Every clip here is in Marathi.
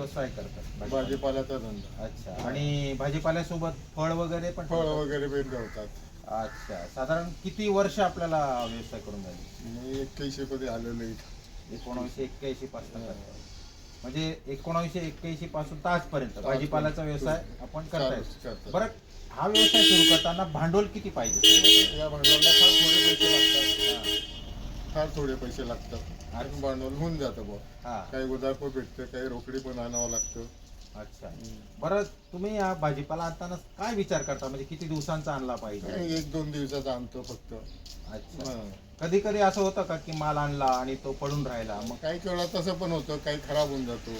व्यवसाय करतात. भाजीपाल्याचा धंदा. अच्छा. आणि भाजीपाल्यासोबत फळ वगैरे पण फळ वगैरे पण ठेवतात अच्छा. साधारण किती वर्ष आपल्याला हा व्यवसाय करून झाली मी एक्क्याऐंशी मध्ये आलेलो इथं. एकोणावीसशे एक्क्याऐंशी पासून करताय. म्हणजे एकोणावीसशे एक्क्याऐंशी पासून तर आजपर्यंत भाजीपाल्याचा व्यवसाय आपण करताय. चालूच करतात. बरं हा व्यवसाय सुरू करताना भांडवल किती पाहिजे? या भांडवलला फार थोडे पैसे लागतात. फार थोडे पैसे लागतात. आणि भांडवल होऊन जातं बुवा. हा. काही उदारपं भेटतं काही रोकडी पण आणावं लागतं. अच्छा. बरं तुम्ही हा भाजीपाला आणताना काय विचार करता? म्हणजे किती दिवसांचा आणला पाहिजे? एक दोन दिवसाचा आणतो फक्त. अच्छा. हं. कधी कधी असं होतं का की माल आणला आणि तो पडून राहिला? मग काही वेळा तसं पण होतं काही खराब होऊन जातो.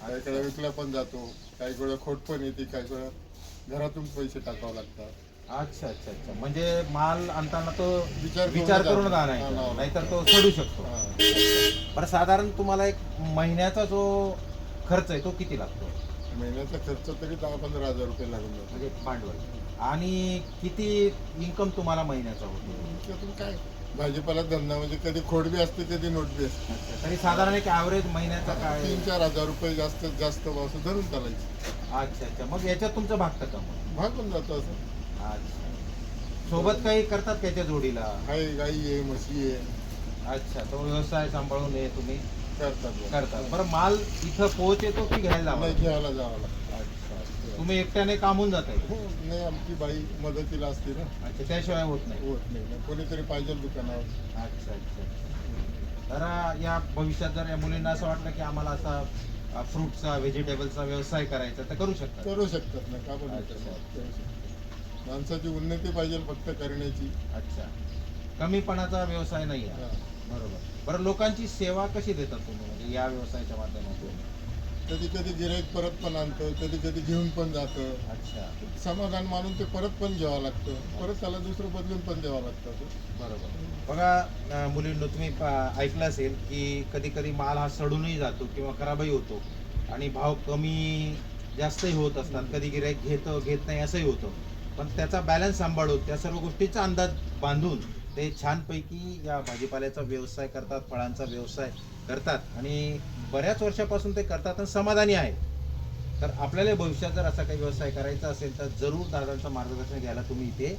काही वेळा विकला पण जातो. काही वेळा खोट पण येते काही वेळा घरातून पैसे टाकावं लागतात. अच्छा अच्छा अच्छा. म्हणजे माल आणताना तो विचार करून विचार करून आणावा आणायचा. नाहीतर तो सडू शकतो. बरं साधारण तुम्हाला एक महिन्याचा जो खर्च आहे तो किती लागतो? महिन्याचा खर्च तरी दहा पंधरा हजार रुपये लागून जातो. म्हणजे भांडवल. आणि किती इन्कम तुम्हाला महिन्याचा होतो? त्यातून काय? भाजीपाला धंदा म्हणजे कधी खोड बी असते कधी नोट बी असते. तरी साधारण एक ॲव्हरेज महिन्याचा काय? तीन चार हजार रुपये जास्तीत जास्त असं धरून चालायचं. अच्छा अच्छा. मग याच्यात तुमचं भागतं का मग? भागून जातो असं. सोबत काही करतात त्याच्या जोडीला? आहे गाई आहे म्हशी आहे. अच्छा तो व्यवसाय सांभाळून हे तुम्ही करतात. बरं माल इथं पोहोच येतो की घ्यायला जावं? नाही लागतं? घ्यायला जावं लागतं. अच्छा तुम्ही एकट्याने कामून जात आहे हो नाही आमची बाई मदतीला असते ना. अच्छा त्याशिवाय होत नाही. होत नाही. कोणीतरी पाहिजे दुकानावर. अच्छा अच्छा तर अं, या भविष्यात जर या मुलींना असं वाटलं की आम्हाला असा फ्रूटचा व्हेजिटेबलचा व्यवसाय करायचा तर करू शकतात करू शकतात ना का पण नाही अच्छा. करणार? करू शकतात. माणसाची उन्नती पाहिजे फक्त करण्याची. अच्छा. कमीपणाचा व्यवसाय नाही आहे. बरोबर. बरं लोकांची सेवा कशी देतात तुम्ही? म्हणजे या व्यवसायाच्या माध्यमातून? कधी कधी गिराईक परत पण आणतं कधी कधी घेऊन पण जातं. अच्छा. समाधान मानून ते परत पण घ्यावं लागतं. परत त्याला दुसरं बदलून पण द्यावं लागतं. बरोबर. बघा मुलींनो तुम्ही पा- ऐकलं असेल की कधी कधी माल हा सडूनही जातो किंवा खराबही होतो आणि भाव कमी जास्तही होत असतात. कधी गिराईक घेतं घेत नाही असंही होतं. पण त्याचा बॅलन्स सांभाळून त्या सर्व गोष्टीचा अंदाज बांधून ते छानपैकी या भाजीपाल्याचा व्यवसाय करतात फळांचा व्यवसाय करतात. आणि बऱ्याच वर्षापासून ते करतात आणि समाधानी आहे तर आपल्याला भविष्यात जर असा काही व्यवसाय करायचा असेल तर जरूर दादांचं मार्गदर्शन घ्यायला तुम्ही इथे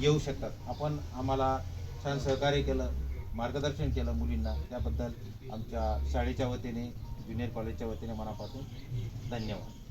येऊ शकतात. आपण आम्हाला छान सहकार्य केलं मार्गदर्शन केलं मुलींना. त्याबद्दल आमच्या शाळेच्या वतीने ज्युनियर कॉलेजच्या वतीने मनापासून धन्यवाद.